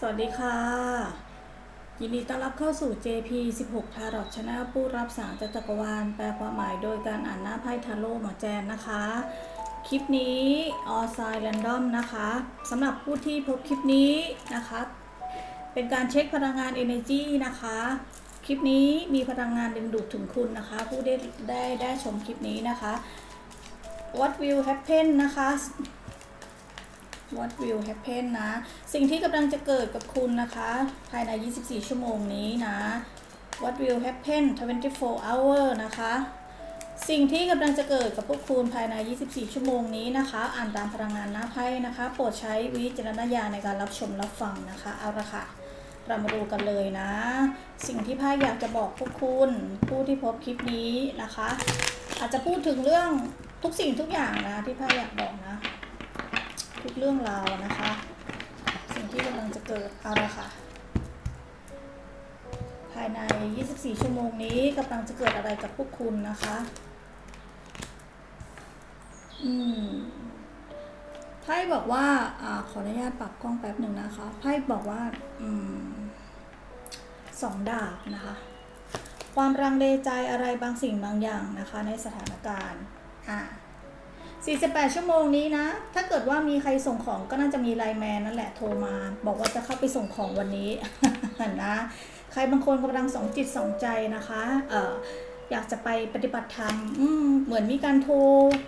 สวัสดีค่ะ ยินดีต้อนรับเข้าสู่ JP 16ทารอ t ชนะผู้รับสารจ,จักรวาล แปลความหมายโดยการอ่านหน้าไพ่ทาโร่หมอแจนนะคะ คลิปนี้ออ s ายแรนดอมนะคะสำหรับผู้ที่พบคลิปนี้นะคะ เป็นการเช็คพลังงาน Energy นะคะ คลิปนี้มีพลังงานดึงดูดถึงคุณนะคะ ผู้ได้ได้ได้ชมคลิปนี้นะคะ What will happen นะคะ What will happen นะ สิ่งที่กำลังจะเกิดกับคุณนะคะ ภายใน 24 ชั่วโมงนี้นะ What will happen 24 hour นะคะ สิ่งที่กำลังจะเกิดกับพวกคุณภายใน 24 ชั่วโมงนี้นะคะ อ่านตามพลังงานหน้าไพ่นะคะ โปรดใช้วิจารณญาณในการรับชมรับฟังนะคะ เอาละค่ะเรามาดูกันเลยนะ สิ่งที่ไพ่อยากจะบอกพวกคุณ ผู้ที่พบคลิปนี้นะคะ อาจจะพูดถึงเรื่องทุกสิ่งทุกอย่างนะที่ไพ่อยากบอกนะ ทุกเรื่องราวนะคะ สิ่งที่กำลังจะเกิดเอาละค่ะภายใน 24 ชั่วโมงนี้กำลังจะเกิดอะไรกับพวกคุณนะคะอืมไพ่บอกว่าอ่าขออนุญาตปรับกล้องแป๊บหนึ่งนะคะไพ่บอกว่าอืมสองดาบนะคะ ความรังเลใจอะไรบางสิ่งบางอย่างนะคะ ในสถานการณ์อ่า 48 ชั่วโมงนี้นะ ถ้าเกิดว่ามีใครส่งของก็น่าจะมีไลน์แมนนั่นแหละโทรมา บอกว่าจะเข้าไปส่งของวันนี้นะ ใครบางคนกำลังสองจิตสองใจนะคะเอ่ออยากจะไปปฏิบัติธรรมอืมเหมือนมีการโทร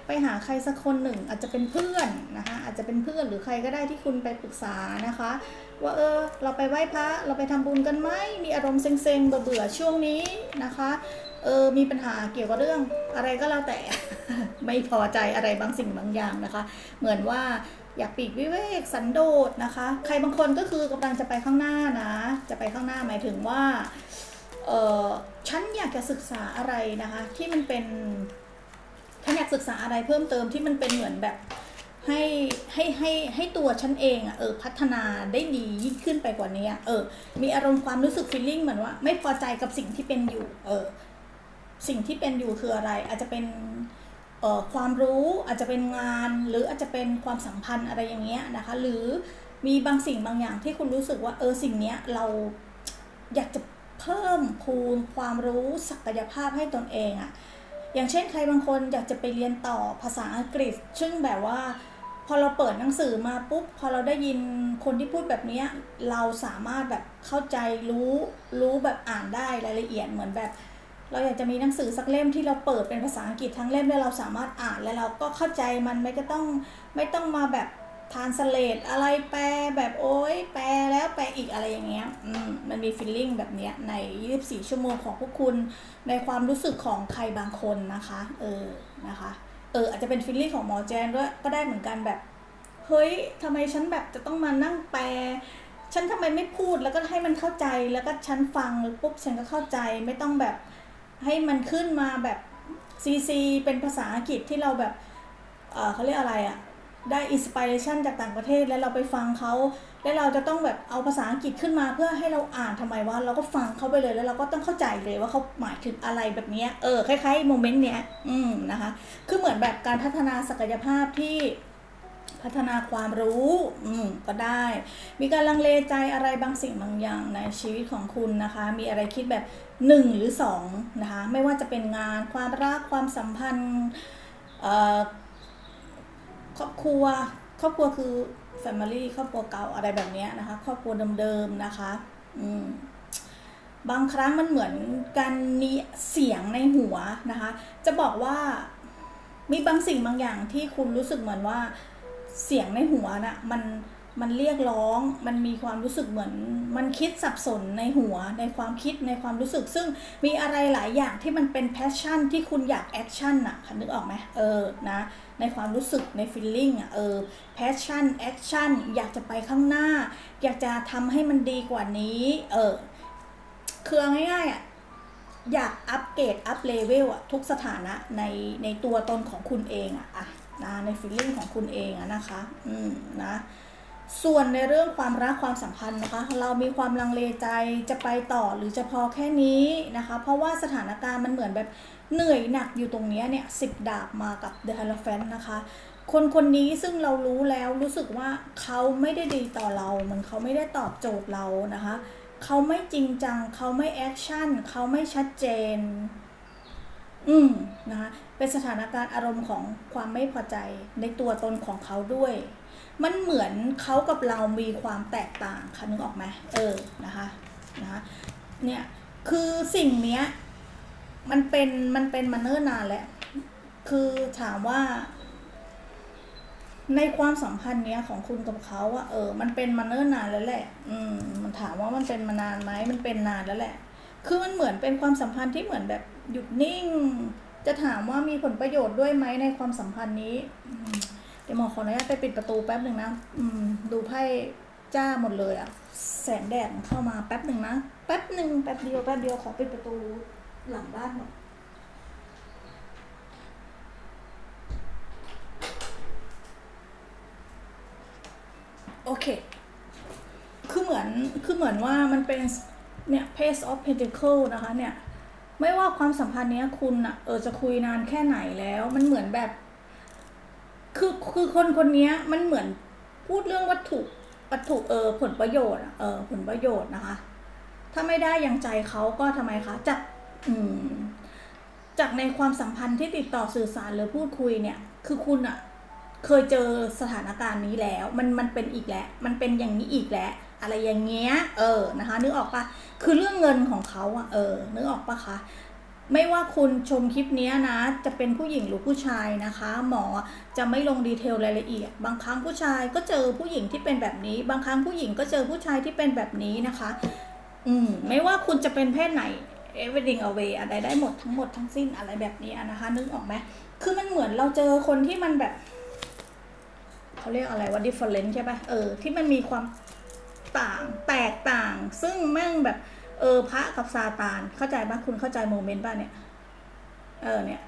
ไปหาใครสักคนหนึ่ง อาจจะเป็นเพื่อนนะคะ อาจจะเป็นเพื่อนหรือใครก็ได้ที่คุณไปปรึกษานะคะ ว่าเออเราไปไหว้พระเราไปทำบุญกันไหมมีอารมณ์เซ็งๆเบื่อๆช่วงนี้นะคะ เออมีปัญหาเกี่ยวกับเรื่องอะไรก็แล้วแต่ ไม่พอใจอะไรบางสิ่งบางอย่างนะคะ เหมือนว่าอยากปีกวิเวกสันโดษนะคะ ใครบางคนก็คือกำลังจะไปข้างหน้านะ จะไปข้างหน้าหมายถึงว่าเออฉันอยากจะศึกษาอะไรนะคะ ที่มันเป็นฉันอยากศึกษาอะไรเพิ่มเติมที่มันเป็นเหมือนแบบให้ให้ให้ให้ตัวฉันเองอะเออพัฒนาได้ดียิ่งขึ้นไปกว่านี้อะเออมีอารมณ์ความรู้สึก feeling เหมือนว่า ไม่พอใจกับสิ่งที่เป็นอยู่ เออ สิ่งที่เป็นอยู่คืออะไร อาจจะเป็นความรู้อาจจะเป็นงาน หรืออาจจะเป็นความสัมพันธ์อะไรอย่างเงี้ยนะคะ หรือมีบางสิ่งบางอย่างที่คุณรู้สึกว่าเออสิ่งเนี้ยเราอยากจะเพิ่มพูนความรู้ศักยภาพให้ตนเองอะอย่างเช่นใครบางคนอยากจะไปเรียนต่อภาษาอังกฤษ ซึ่งแบบว่าพอเราเปิดหนังสือมาปุ๊บพอเราได้ยินคนที่พูดแบบนี้เราสามารถแบบเข้าใจรู้รู้แบบอ่านได้รายละเอียดเหมือนแบบ เราอยากจะมีหนังสือสักเล่มที่เราเปิดเป็นภาษาอังกฤษทั้งเล่มแล้วเราสามารถอ่านแล้วเราก็เข้าใจมันไม่ก็ต้องไม่ต้องมาแบบทานสเลตอะไรแปลแบบโอ๊ยแปลแล้วแปลอีกอะไรอย่างเงี้ยอืมมันมีฟีลลิ่งแบบเนี้ยใน 24 ชั่วโมงของพวกคุณในความรู้สึกของใครบางคนนะคะเออนะคะเอออาจจะเป็นฟีลลิ่งของหมอแจนด้วยก็ได้เหมือนกันแบบเฮ้ยทำไมฉันแบบจะต้องมานั่งแปลฉันทำไมไม่พูดแล้วก็ให้มันเข้าใจแล้วก็ฉันฟังปุ๊บฉันก็เข้าใจไม่ต้องแบบ ให้มันขึ้นมาแบบซีซีเป็นภาษาอังกฤษที่เราแบบเขาเรียกอะไรอะได้อินสปิเรชันจากต่างประเทศแล้วเราไปฟังเขาแล้วเราจะต้องแบบเอาภาษาอังกฤษขึ้นมาเพื่อให้เราอ่านทำไมวะเราก็ฟังเขาไปเลยแล้วเราก็ต้องเข้าใจเลยว่าเขาหมายถึงอะไรแบบนี้เออคล้ายๆโมเมนต์เนี้ยอืมนะคะ คือเหมือนแบบการพัฒนาศักยภาพที่ พัฒนาความรู้อืมก็ได้ มีการลังเลใจอะไรบางสิ่งบางอย่างในชีวิตของคุณนะคะ มีอะไรคิดแบบหนึ่งหรือสองนะคะ ไม่ว่าจะเป็นงานความรักความสัมพันธ์ครอบครัว ครอบครัวคือ Family ครอบครัวเก่าอะไรแบบนี้นะคะ ครอบครัวเดิมๆนะคะอืมบางครั้งมันเหมือนการมีเสียงในหัวนะคะ จะบอกว่ามีบางสิ่งบางอย่างที่คุณรู้สึกเหมือนว่า เสียงในหัวน่ะมันมันเรียกร้องมันมีความรู้สึกเหมือน มันคิดสับสนในหัวในความคิดในความรู้สึก ซึ่งมีอะไรหลายอย่างที่มันเป็นแพชชั่นที่คุณอยากแอคชั่นน่ะค่ะนึกออกไหมเออนะในความรู้สึกในฟีลลิ่งอะเออแพชชั่นแอคชั่นอยากจะไปข้างหน้า อยากจะทำให้มันดีกว่านี้เออคือเอาง่ายๆอะอยากอัปเกรดอัปเลเวลอะทุกสถานะในในตัวตนของคุณเองอะอะ นะในฟีลลิ่งของคุณเองอะนะคะ อืมนะส่วนในเรื่องความรักความสัมพันธ์นะคะ เรามีความลังเลใจจะไปต่อหรือจะพอแค่นี้นะคะ เพราะว่าสถานการณ์มันเหมือนแบบเหนื่อยหนักอยู่ตรงนี้เนี่ยสิบดาบมากับ The Hierophant นะคะ คนคนนี้ซึ่งเรารู้แล้วรู้สึกว่าเขาไม่ได้ดีต่อเราเหมือนเขาไม่ได้ตอบโจทย์เรานะคะ เขาไม่จริงจัง เขาไม่แอคชั่นเขาไม่ชัดเจน อืมนะคะเป็นสถานการณ์อารมณ์ของความไม่พอใจในตัวตนของเขาด้วย มันเหมือนเขากับเรามีความแตกต่างค่ะนึกออกไหมเออนะคะนะคะเนี่ยคือสิ่งเนี้ยมันเป็นมันเป็นมาเนิ่นนานแล้วคือถามว่า ในความสัมพันธ์เนี้ยของคุณกับเขาอะเออ มันเป็นมาเนิ่นนานแล้วแหละ อืมมันถามว่ามันเป็นมานานไหมมันเป็นนานแล้วแหละ คือมันเหมือนเป็นความสัมพันธ์ที่เหมือนแบบหยุดนิ่ง จะถามว่ามีผลประโยชน์ด้วยไหมในความสัมพันธ์นี้ เดี๋ยวหมอขออนุญาตไปปิดประตูแป๊บหนึ่งนะอืมดูไพ่จ้าหมดเลยอะแสงแดดเข้ามาแป๊บหนึ่งนะ แป๊บหนึ่งแป๊บเดียวแป๊บเดียวขอปิดประตูหลังบ้านหน่อยโอเค คือเหมือน คือเหมือนว่ามันเป็น เนี่ย Page of Pentacle นะคะเนี่ยไม่ว่าความสัมพันธ์เนี้ยคุณอะเออจะคุยนานแค่ไหนแล้ว มันเหมือนแบบ คือคือคนคนเนี้ยมันเหมือนพูดเรื่องวัตถุวัตถุเออผลประโยชน์เออผลประโยชน์นะคะ ถ้าไม่ได้อย่างใจเขาก็ทำไมคะจากอืมจากในความสัมพันธ์ที่ติดต่อสื่อสารหรือพูดคุยเนี่ย คือคุณอะ เคยเจอสถานการณ์นี้แล้ว มันมันเป็นอีกแล้ว มันเป็นอย่างนี้อีกแล้ว อะไรอย่างเงี้ย เออนะคะ นึกออกปะคือเรื่องเงินของเขาอะเออ นึกออกปะคะไม่ว่าคุณชมคลิปนี้นะ จะเป็นผู้หญิงหรือผู้ชายนะคะ หมอจะไม่ลงดีเทลรายละเอียด บางครั้งผู้ชายก็เจอผู้หญิงที่เป็นแบบนี้ บางครั้งผู้หญิงก็เจอผู้ชายที่เป็นแบบนี้นะคะ อืมไม่ว่าคุณจะเป็นเพศไหน everything away อะไรได้หมดทั้งหมดทั้งสิ้นอะไรแบบนี้นะคะ นึกออกไหมคือมันเหมือนเราเจอคนที่มันแบบ เขาเรียกอะไรว่า different ใช่ปะเออ ที่มันมีความต่างแตกต่าง ซึ่งแม่งแบบ เออพระกับซาตาน เข้าใจปะคุณเข้าใจโมเมนต์ป่ะเนี่ย เออเนี่ย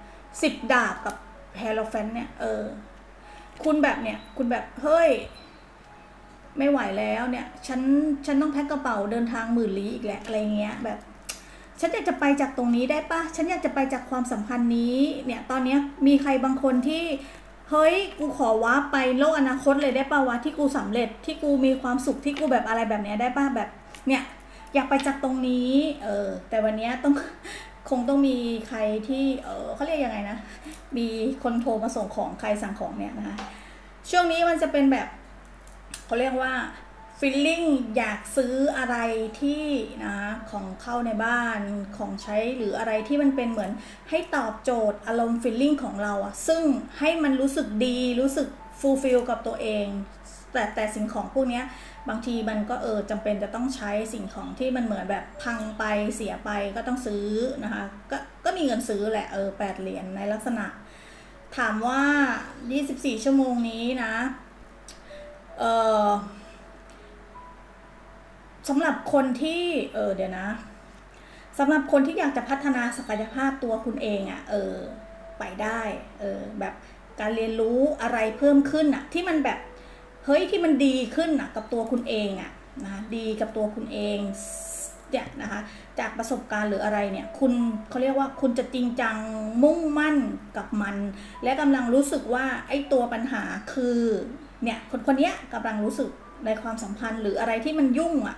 สิบดาบกับแฮร์โลแฟนเนี่ย เออ คุณแบบเนี่ย คุณแบบ เฮ้ย ไม่ไหวแล้วเนี่ย ฉัน ฉันต้องแพ็คกระเป๋าเดินทางหมื่นลี้อีกแหละอะไรเงี้ย แบบ ฉันอยากจะไปจากตรงนี้ได้ปะฉันอยากจะไปจากความสัมพันธ์นี้ เนี่ย ตอนเนี้ยมีใครบางคนที่ เฮ้ย กูขอว่าไปโลกอนาคตเลยได้ป่าวะที่กูสำเร็จที่กูมีความสุขที่กูแบบอะไรแบบเนี้ยได้ป่ะแบบเนี่ยอยากไปจากตรงนี้ เออ แต่วันเนี้ยต้องคงต้องมีใครที่ เออเขาเรียกยังไงนะ มีคนโทรมาส่งของใครสั่งของเนี่ยนะคะ ช่วงนี้มันจะเป็นแบบเขาเรียกว่า feeling อยากซื้ออะไรที่นะของเข้าในบ้านของใช้หรืออะไรที่มันเป็นเหมือนให้ตอบโจทย์อารมณ์ feeling ของเราอะซึ่งให้มันรู้สึกดีรู้สึก fulfill กับตัวเอง แต่แต่สิ่งของพวกนี้บางทีมันก็เออจำเป็นจะต้องใช้สิ่งของที่มันเหมือนแบบพังไปเสียไปก็ต้องซื้อนะคะก็ก็มีเงินซื้อแหละเออแปดเหรียญในลักษณะ ถามว่า 24 ชั่วโมงนี้นะเออ สำหรับคนที่เออเดี๋ยวนะสำหรับคนที่อยากจะพัฒนาศักยภาพตัวคุณเองอะ่ะเออไปได้เออแบบการเรียนรู้อะไรเพิ่มขึ้นอะ่ะที่มันแบบเฮ้ยที่มันดีขึ้นอะกับตัวคุณเองอะนะดีกับตัวคุณเองเนี่ยนะคะจากประสบการณ์หรืออะไรเนี่ยคุณเขาเรียกว่าคุณจะจริงจังมุ่งมั่นกับมัน และกำลังรู้สึกว่าไอ้ตัวปัญหาคือเนี่ยคนคนเนี้ยกำลังรู้สึกในความสัมพันธ์หรืออะไรที่มันยุ่งอะ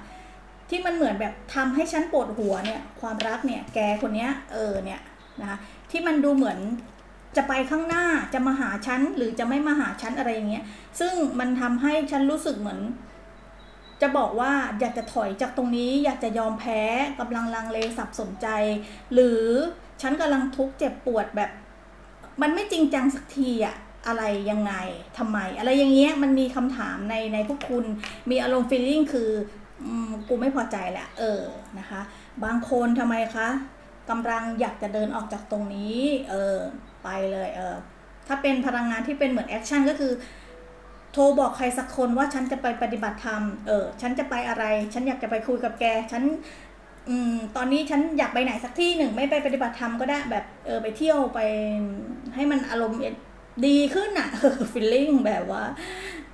ที่มันเหมือนแบบทำให้ฉันปวดหัวเนี่ยความรักเนี่ยแกคนเนี้ยเออเนี่ยนะคะที่มันดูเหมือนจะไปข้างหน้าจะมาหาฉันหรือจะไม่มาหาฉันอะไรอย่างเงี้ยซึ่งมันทำให้ฉันรู้สึกเหมือน จะบอกว่าอยากจะถอยจากตรงนี้ อยากจะยอมแพ้กำลังลังเลสับสนใจ หรือฉันกำลังทุกข์เจ็บปวดแบบ มันไม่จริงจังสักทีอะอะไรยังไงทำไม อะไรอย่างเงี้ยมันมีคำถามในในพวกคุณมีอารมณ์ feeling คือ กูไม่พอใจแหละเออนะคะ บางคนทำไมคะกำลังอยากจะเดินออกจากตรงนี้เออไปเลยเออถ้าเป็นพลังงานที่เป็นเหมือนแอคชั่นก็คือ โทรบอกใครสักคนว่าฉันจะไปปฏิบัติธรรมเออฉันจะไปอะไร ฉันอยากจะไปคุยกับแก ฉันอืมตอนนี้ฉันอยากไปไหนสักที่หนึ่งไม่ไปปฏิบัติธรรมก็ได้แบบเออไปเที่ยวไปให้มันอารมณ์ดีขึ้นอะฟีลลิ่งแบบว่า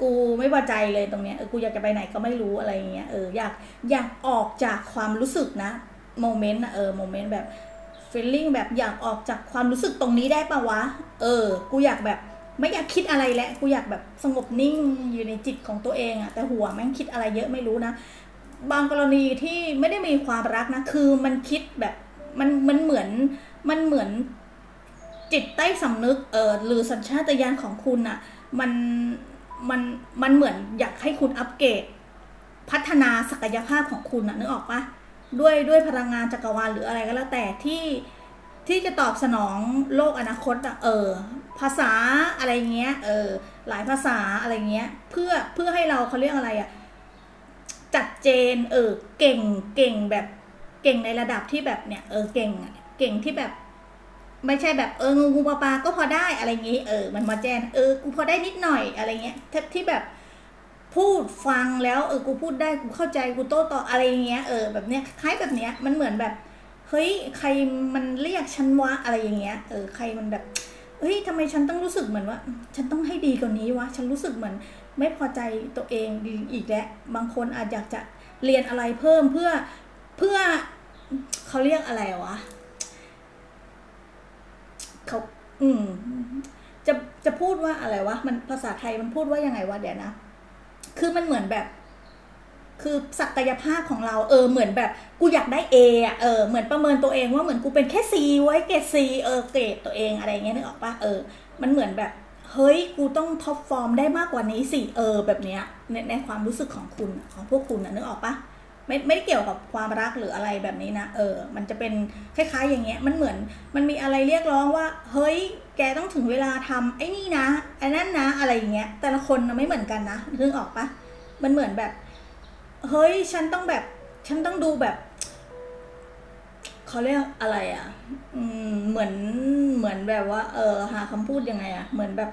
กูไม่พอใจเลยตรงเนี้ยเออกูอยากจะไปไหนก็ไม่รู้อะไรเงี้ยเอออยากอยากออกจากความรู้สึกนะโมเมนต์นะเออโมเมนต์แบบฟีลลิ่งแบบอยากออกจากความรู้สึกตรงนี้ได้ปะวะ เออ กูอยากแบบไม่อยากคิดอะไรแล้ว กูอยากแบบสงบนิ่งอยู่ในจิตของตัวเองอะแต่หัวแม่งคิดอะไรเยอะไม่รู้นะ บางกรณีที่ไม่ได้มีความรักนะ คือมันคิดแบบมันมันเหมือนมันเหมือนจิตใต้สำนึกเออหรือสัญชาตญาณของคุณอะมัน มันมันเหมือนอยากให้คุณอัปเกรดพัฒนาศักยภาพของคุณอะนึกออกปะด้วยด้วยพลังงานจักรวาลหรืออะไรก็แล้วแต่ที่ที่จะตอบสนองโลกอนาคตอะเออ ภาษาอะไรเงี้ย เออ หลายภาษาอะไรเงี้ย เพื่อเพื่อให้เราเขาเรียกอะไรอะจัดเจน เออ เก่งเก่งแบบเก่งในระดับที่แบบเนี่ย เออเก่งเก่งที่แบบ ไม่ใช่แบบเอองูงูปลาปลาก็พอได้อะไรอย่างงี้เออมันมาแจ้งเออกูพอได้นิดหน่อยอะไรเงี้ยทที่แบบพูดฟังแล้วเออกูพูดได้กูเข้าใจกูโต้ตอบอะไรอย่างเงี้ยเออแบบเนี้ยคล้ายแบบเนี้ยมันเหมือนแบบเฮ้ยใครมันเรียกฉันวะอะไรอย่างเงี้ยเออใครมันแบบเฮ้ยทำไมฉันต้องรู้สึกเหมือนว่า ฉันต้องให้ดีกว่านี้วะฉันรู้สึกเหมือนไม่พอใจตัวเองอีกแล้วบางคนอาจอยากจะเรียนอะไรเพิ่มเพื่อเพื่อเขาเรียกอะไรวะ เขาอืม จะจะพูดว่าอะไรวะ มันภาษาไทยมันพูดว่ายังไงวะเดี๋ยวนะ คือมันเหมือนแบบ คือศักยภาพของเรา เออ เหมือนแบบ กูอยากได้ A อะเออ เหมือนประเมินตัวเองว่าเหมือนกูเป็นแค่ C ไว้เกรด C เออเกรดตัวเองอะไรเงี้ยนึกออกปะเออ มันเหมือนแบบ เฮ้ย กูต้องท็อปฟอร์มได้มากกว่านี้สิ เออ แบบเนี้ยในในความรู้สึกของคุณของพวกคุณนะนึกออกปะ ไม่ไม่ได้เกี่ยวกับความรักหรืออะไรแบบนี้นะเออ มันจะเป็นคล้ายๆอย่างเงี้ยมันเหมือนมันมีอะไรเรียกร้องว่า เฮ้ยแกต้องถึงเวลาทำไอ้นี่นะไอ้นั่นนะอะไรอย่างเงี้ยแต่ละคนไม่เหมือนกันนะนึกออกปะมันเหมือนแบบ เฮ้ยฉันต้องแบบฉันต้องดูแบบเขาเรียกอะไรอะ อืมเหมือนเหมือนแบบว่า เออ หาคำพูดยังไงอะ เหมือนแบบ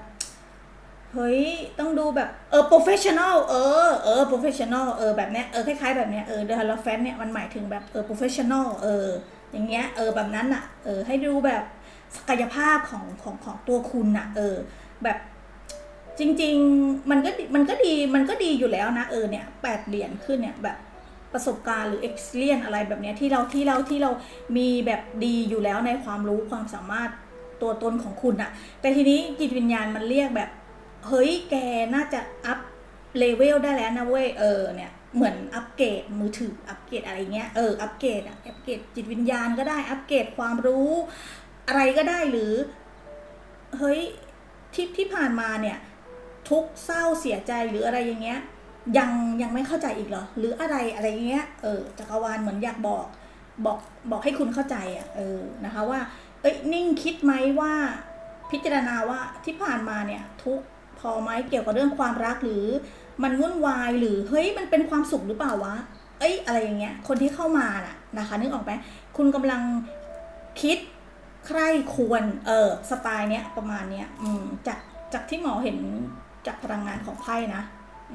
เฮ้ย ต้องดูแบบ เออ professional เออ เออ professional เออ แบบเนี้ย เออ คล้ายๆแบบเนี้ย เออ the h a l o f a n เนี่ยมันหมายถึงแบบ เออ professional เออ อย่างเงี้ย เออ แบบนั้นอะเออ ให้ดูแบบศักยภาพของของของตัวคุณอะเออ แบบจริง ๆ มันก็มันก็ดี มันก็ดีอยู่แล้วนะ เออ เนี่ยแปดเหรียญขึ้นเนี่ยแบบประสบการณ์หรือ experience อะไรแบบเนี้ยที่เราที่เราที่เรามีแบบดีอยู่แล้วในความรู้ความสามารถตัวตนของคุณอะแต่ทีนี้จิตวิญญาณมันเรียกแบบ เฮ้ยแกน่าจะอัพเลเวลได้แล้วนะเว้ยเออเนี่ยเหมือนอัปเกรดมือถืออัปเกรดอะไรเงี้ยเอออัปเกรดอะอัปเกรดจิตวิญญาณก็ได้อัปเกรดความรู้อะไรก็ได้หรือเฮ้ยที่ที่ผ่านมาเนี่ยทุกเศร้าเสียใจหรืออะไรอย่างเงี้ยยังยังไม่เข้าใจอีกเหรอ หรืออะไรอะไรเงี้ยเออจักรวาลเหมือนอยากบอกบอกบอกให้คุณเข้าใจอะเออนะคะว่า เอ้ยนิ่งคิดไหมว่าพิจารณาว่าที่ผ่านมาเนี่ยทุก อไหมเกี่ยวกับเรื่องความรักหรือมันวุ่นวายหรือเฮ้ยมันเป็นความสุขหรือเปล่าวะ เอ้ยอะไรอย่างเงี้ย คนที่เข้ามาน่ะนะคะ นึกออกไหมคุณกำลังคิดใคร่ควรเออสไตล์เนี้ยประมาณเนี้ยอืมจากจากที่หมอเห็นจากพลังงานของไพ่นะ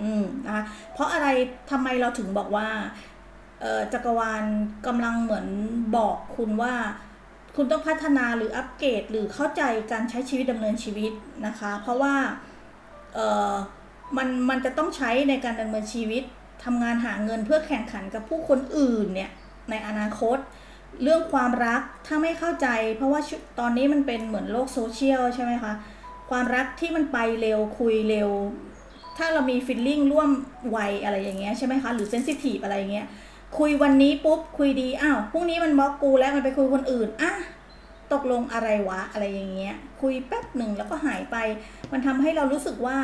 อืมนะคะเพราะอะไรทำไมเราถึงบอกว่าเอ่อจักรวาลกำลังเหมือนบอกคุณว่าคุณต้องพัฒนาหรืออัปเกรดหรือเข้าใจการใช้ชีวิตดำเนินชีวิตนะคะ เพราะว่า เอ่อมันมันจะต้องใช้ในการดำเนินชีวิตทำงานหาเงินเพื่อแข่งขันกับผู้คนอื่นเนี่ยในอนาคต เรื่องความรักถ้าไม่เข้าใจ เพราะว่าตอนนี้มันเป็นเหมือนโลกโซเชียลใช่ไหมคะความรักที่มันไปเร็วคุยเร็ว ถ้าเรามีฟีลลิ่งร่วมวัยอะไรอย่างเงี้ยใช่ไหมคะ หรือเซนซิทีฟอะไรอย่างเงี้ยคุยวันนี้ปุ๊บคุยดีอ้าวพรุ่งนี้มันบล็อกกูแล้วมันไปคุยคนอื่นอะ ตกลงอะไรวะอะไรอย่างเงี้ย คุยแป๊บหนึ่งแล้วก็หายไป มันทำให้เรารู้สึกว่า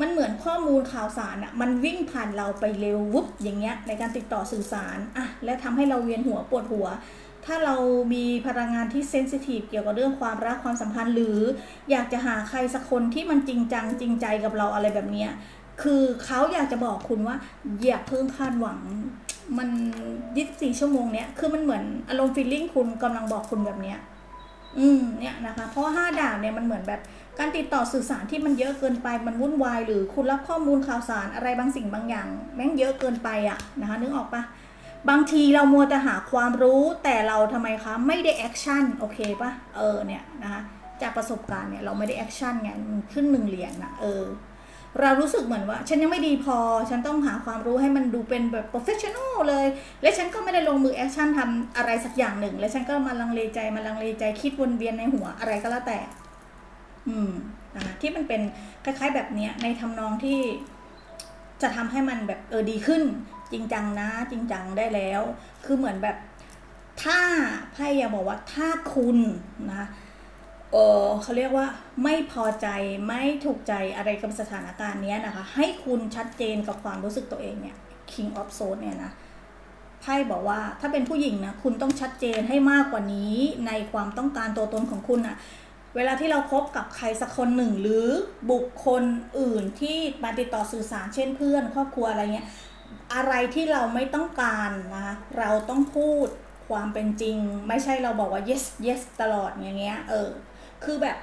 มันเหมือนข้อมูลข่าวสารอะมันวิ่งผ่านเราไปเร็ววุบอย่างเงี้ยในการติดต่อสื่อสารอะและทำให้เราเวียนหัวปวดหัว ถ้าเรามีพลังงานที่เซนซิทีฟเกี่ยวกับเรื่องความรักความสัมพันธ์ หรืออยากจะหาใครสักคนที่มันจริงจังจริงใจกับเราอะไรแบบเนี้ยคือเขาอยากจะบอกคุณว่าอย่าเพิ่งคาดหวังมัน 24 ชั่วโมงเนี้ยคือมันเหมือนอารมณ์ฟีลลิ่งคุณกำลังบอกคุณแบบเนี้ย อืมเนี่ยนะคะเพราะห้าดาบเนี่ยมันเหมือนแบบการติดต่อสื่อสารที่มันเยอะเกินไปมันวุ่นวาย หรือคุณรับข้อมูลข่าวสารอะไรบางสิ่งบางอย่าง แม่งเยอะเกินไปอะนะคะนึกออกปะบางทีเรามัวแต่หาความรู้แต่เราทำไมคะไม่ได้แอคชั่นโอเคปะเออเนี่ยนะคะจากประสบการณ์เนี่ยเราไม่ได้แอคชั่นไงมันขึ้นหนึ่งเหรียญนะเออ เรารู้สึกเหมือนว่า ฉันยังไม่ดีพอ ฉันต้องหาความรู้ให้มันดูเป็นแบบ professional เลย และฉันก็ไม่ได้ลงมือแอคชั่นทำอะไรสักอย่างหนึ่ง และฉันก็มาลังเลใจมาลังเลใจคิดวนเวียนในหัวอะไรก็แล้วแต่ อืมนะคะที่มันเป็นคล้ายๆแบบเนี้ยในทำนองที่จะทำให้มันแบบเออดีขึ้น จริงจังนะ จริงจังได้แล้ว คือเหมือนแบบถ้าไพ่อยากบอกว่าถ้าคุณนะ เออเขาเรียกว่าไม่พอใจไม่ถูกใจอะไรกับสถานการณ์นี้นะคะ ให้คุณชัดเจนกับความรู้สึกตัวเองเนี่ย King of s w o r d เนี่ยนะไพ่บอกว่าถ้าเป็นผู้หญิงนะคุณต้องชัดเจนให้มากกว่านี้ในความต้องการตัวตนของคุณนะเวลาที่เราครบกับใครสักคนหนึ่งหรือบุคคลอื่นที่มาติดต่อสื่อสารเช่นเพื่อน ครอบครัวอะไรเงี้ยอะไรที่เราไม่ต้องการนะคะเราต้องพูดความเป็นจริง ไม่ใช่เราบอกว่า yes yes ตลอดอย่างเงี้ยเออ คือแบบ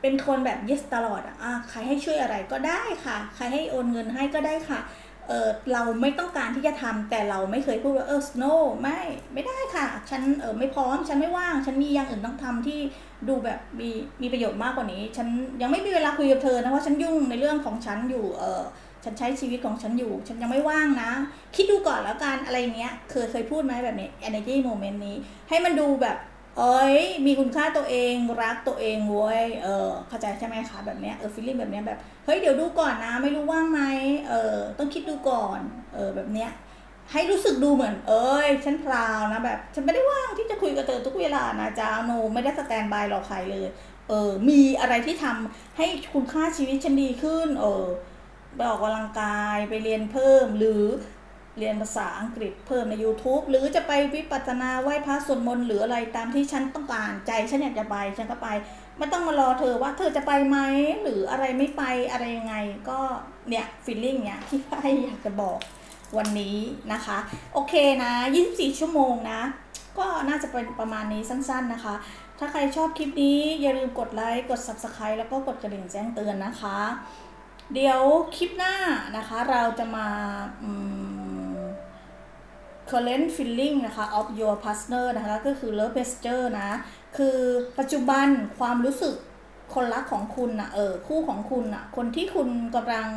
เป็นคนแบบ yes ตลอดอะใครให้ช่วยอะไรก็ได้ค่ะ ใครให้โอนเงินให้ก็ได้ค่ะเออเราไม่ต้องการที่จะทำแต่เราไม่เคยพูดว่าเออ no ไม่ไม่ได้ค่ะ ฉันเออไม่พร้อม ฉันไม่ว่าง ฉันมีอย่างอื่นต้องทำที่ดูแบบมีมีประโยชน์มากกว่านี้ ฉันยังไม่มีเวลาคุยกับเธอนะเพราะฉันยุ่งในเรื่องของฉันอยู่เออฉันใช้ชีวิตของฉันอยู่ ฉันยังไม่ว่างนะ คิดดูก่อนแล้วกันอะไรเงี้ย เคยเคยพูดไหมแบบนี้ energy moment นี้ ให้มันดูแบบ เอ้ย มีคุณค่าตัวเองรักตัวเองเว้ย เออเข้าใจใช่ไหมคะแบบเนี้ยเออฟีลลิ่งแบบเนี้ยแบบเฮ้ยเดี๋ยวดูก่อนนะไม่รู้ว่างไหมเออต้องคิดดูก่อนเออแบบเนี้ยให้รู้สึกดูเหมือน เอ้ยฉันพราวนะแบบ ฉันไม่ได้ว่างที่จะคุยกับเธอทุกเวลานะจ้าโนไม่ได้สแตนบายรอใครเลย เออมีอะไรที่ทำให้คุณค่าชีวิตฉันดีขึ้น เออไปออกกำลังกายไปเรียนเพิ่มหรือ เรียนภาษาอังกฤษเพิ่มใน YouTube หรือจะไปวิปัสสนาไหว้พระสวดมนต์หรืออะไรตามที่ฉันต้องการใจฉันอยากจะไปฉันก็ไป ไม่ต้องมารอเธอว่าเธอจะไปไหมหรืออะไรไม่ไปอะไรยังไง ก็เนี่ยฟีลลิ่งเนี่ยที่ไพ่อยากจะบอกวันนี้นะคะ โอเคนะ 24 ชั่วโมงนะ ก็น่าจะเป็นประมาณนี้สั้น ๆนะคะ ถ้าใครชอบคลิปนี้อย่าลืมกดไลค์กด Subscribe แล้วก็กดกระดิ่งแจ้งเตือนนะคะ เดี๋ยวคลิปหน้านะคะ เราจะมาอืม current feeling นะคะ of your partner นะคะก็คือ love gesture นะ คือปัจจุบันความรู้สึกคนรักของคุณนะเออคู่ของคุณนะคนที่คุณกำลัง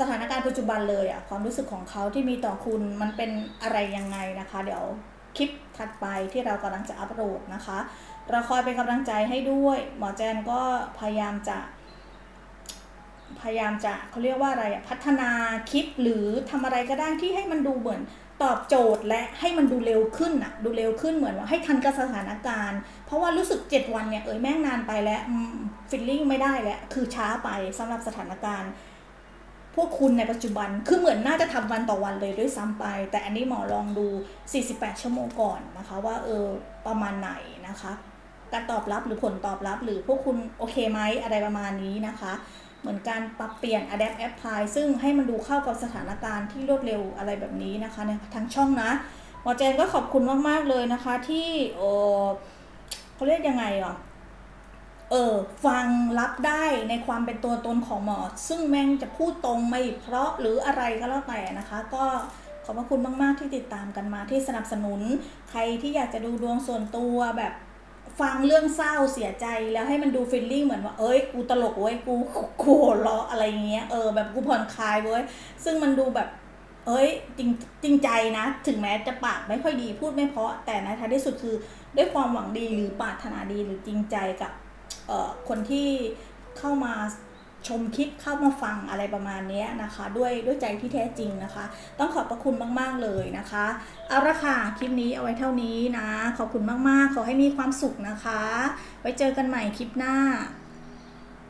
สถานการณ์ปัจจุบันเลยอะความรู้สึกของเขาที่มีต่อคุณมันเป็นอะไรยังไงนะคะ เดี๋ยวคลิปถัดไปที่เรากำลังจะอัปโหลดนะคะ เราคอยเป็นกำลังใจให้ด้วย หมอแจนก็พยายามจะ พยายามจะเขาเรียกว่าอะไรพัฒนาคลิปหรือทำอะไรก็ได้ที่ให้มันดูเหมือน ตอบโจทย์และให้มันดูเร็วขึ้นอะดูเร็วขึ้นเหมือนว่าให้ทันกับสถานการณ์ เพราะว่ารู้สึก 7 วันเนี่ยเอ้ยแม่งนานไปแล้วฟิลลิ่งไม่ได้แล้ว คือช้าไปสำหรับสถานการณ์ พวกคุณในปัจจุบันคือเหมือนน่าจะทำวันต่อวันเลยด้วยซ้ำไป แต่อันนี้หมอลองดู 48 ชั่วโมงก่อนนะคะ ว่าเออประมาณไหนนะคะ การตอบรับหรือผลตอบรับหรือพวกคุณโอเคไหมอะไรประมาณนี้นะคะ เหมือนการปรับเปลี่ยน adapt apply ซึ่งให้มันดูเข้ากับสถานการณ์ที่รวดเร็วอะไรแบบนี้นะคะในทางช่องนะหมอเจนก็ขอบคุณมาก ๆ เลยนะคะที่เออเขาเรียกยังไงอะเออฟังรับได้ในความเป็นตัวตนของหมอ ซึ่งแม่งจะพูดตรงไม่เพราะหรืออะไรก็แล้วแต่นะคะ ก็ขอบพระคุณมาก ๆ ที่ติดตามกันมาที่สนับสนุน ใครที่อยากจะดูดวงส่วนตัวแบบ ฟังเรื่องเศร้าเสียใจแล้วให้มันดูฟิลลิ่งเหมือนว่าเอ้ยกูตลกเว้ยกูกูหัวเราะอะไรเงี้ยเออแบบกูผ่อนคลายเว้ยซึ่งมันดูแบบ เอ้ยจริงจริงใจนะ ถึงแม้จะปากไม่ค่อยดีพูดไม่เพาะ แต่ในท้ายที่สุดคือด้วยความหวังดีหรือปรารถนาดีหรือจริงใจกับเอ่อคนที่เข้ามา ชมคลิปเข้ามาฟังอะไรประมาณนี้นะคะ ด้วยด้วยใจที่แท้จริงนะคะ ต้องขอบพระคุณมาก ๆ เลยนะคะเอาละค่ะคลิปนี้เอาไว้เท่านี้นะ ขอบคุณมากๆ ขอให้มีความสุขนะคะ ไว้เจอกันใหม่คลิปหน้า